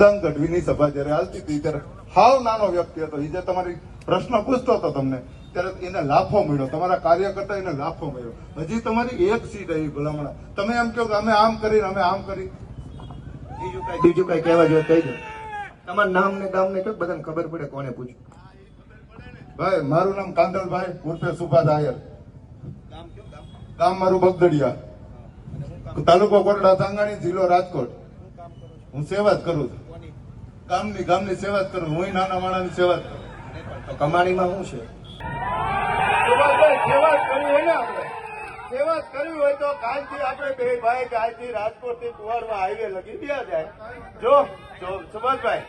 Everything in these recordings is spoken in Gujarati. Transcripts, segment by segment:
દાન ગઢવીની સભા જયારે હાલતી હતી ત્યારે હાવ નાનો વ્યક્તિ હતો. એ જે તમારી પ્રશ્ન પૂછતો હતો તમને ત્યારે એને લાફો મળ્યો. તમારા કાર્યકર્તા એને લાફો મળ્યો. હજી તમારી એક સીટ આવી ભલામણા. તમે એમ કહો કે અમે આમ કરી અમે આમ કરી. બીજું કઈ બીજું કઈ કહેવા જોઈએ કહી દો તમારા નામ ને ગામ ને કહો બધાને ખબર પડે કોને પૂછ્યું. ભાઈ મારું નામ કાંદલભાઈ ઉર્ફે સુભાષ આયર. ગામ મારું બગદડિયા. તાલુકો કોરડા સાંગાણી જિલ્લો રાજકોટ. હું સેવા જ કરું છું. ગામની ગામની સેવા જ કરું, હું નાના માણાની સેવા જ કરું. કમાણીમાં શું છે? સેવા કરવી હોય ને આપણે. સેવા કરવી હોય તો કાલથી આપણે બે ભાઈ કાલથી રાજકોટથી કુવાડવા હાઈવે લગી ગયા જાય. જો જો, સુભાષભાઈ,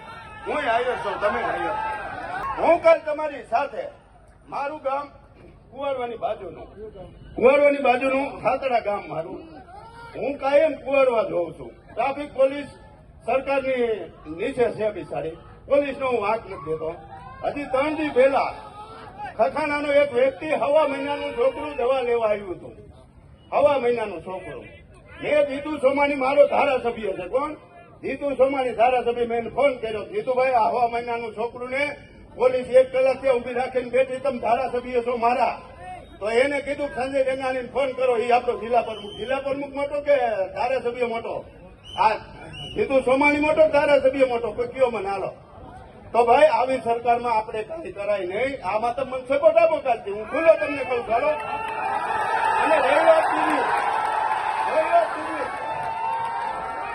હું હાઈવે છું, તમે હાઈવે હું કાલ તમારી સાથે મારું ગામ કુવાડવાની બાજુનું કુવાડવાની બાજુનું હાતડા ગામ મારું. હું કાયમ કુવાડવા જોઉં છું. ટ્રાફિક પોલીસ સરકારની નીચે છે બિચારી પોલીસનો હું વાંક નથી દેતો. હજી ત્રણ દી પહેલા ખખાનાનો એક વ્યક્તિ હવા મહિનાનું છોકરું દવા લેવા આવ્યું હતું. હવા મહિનાનું છોકરું. મેં જીતુ સોમાની મારો ધારાસભ્ય છે. કોણ? જીતુ સોમાની ધારાસભ્ય મેં ફોન કર્યો. જીતુભાઈ, આ હવા મહિનાનું છોકરું પોલીસ એક કલાક ત્યાં ઊભી રાખીને બેઠી. તમે ધારાસભ્ય છો મારા. તો એને કીધું સંજય ગંગાણીને ફોન કરો. એ આપણો જિલ્લા પ્રમુખ. જિલ્લા પ્રમુખ મોટો કે ધારાસભ્ય મોટો? આ જીતુ સોમાણી મોટો ધારાસભ્ય મોટો, કોઈ કયો મને, હાલો. તો ભાઈ, આવી સરકારમાં આપણે કાંઈ કરાય નહીં. આમાં તો મને સપોર્ટ આપો કાલથી હું ખુલ્લો તમને કહું, ચાલો. અને રહી વાત બીજી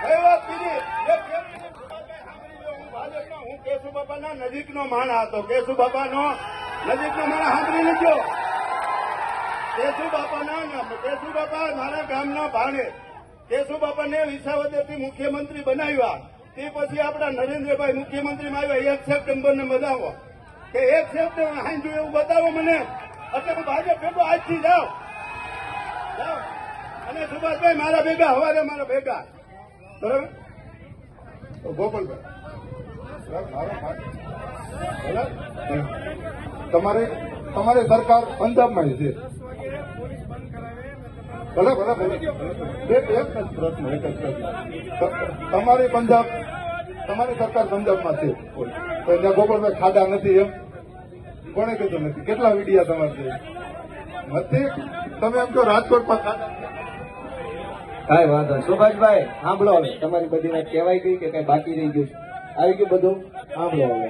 રહી વાત બીજી હું કેશુ બાપાના નજીકનો માણા હતો. કેશુ બાપાનો નજીકનો માણા સાંભળી લીધો. કેશુ બાપાના કેશુ બાપા મારા ગામના ભાણે કેશુ બાપાને વિસાવદરથી મુખ્યમંત્રી બનાવ્યા. તે પછી આપણા નરેન્દ્રભાઈ મુખ્યમંત્રીમાં આવ્યા. એક સપ્ટેમ્બરને બતાવો કે એક સપ્ટેમ્બર હાંજુ એવું બતાવો મને. એટલે હું ભાજપ ભેગો આજથી જાઓ. અને સુભાષભાઈ, મારા ભેગા, હવારે મારા ભેગા. બરાબર? ગોપાલભાઈ. તમારી તમારી સરકાર પંજાબમાં છે. ભલે ભલે ભલે એક જ પ્રશ્ન એક જ પ્રશ્ન તમારી પંજાબ, તમારી સરકાર પંજાબમાં છે. તો ત્યાં ગોપાલભાઈ ખાધા નથી એમ? કોણે કીધું નથી? કેટલા વીડિયા તમારે નથી? તમે એમ કહો રાજકોટમાં ખાડા કાંઈ વાંધો. સુભાષભાઈ, સાંભળો હવે. તમારી બધી વાત કહેવાય ગઈ કે કઈ બાકી રહી ગયું આવી ગયું બધું? સાંભળો હવે.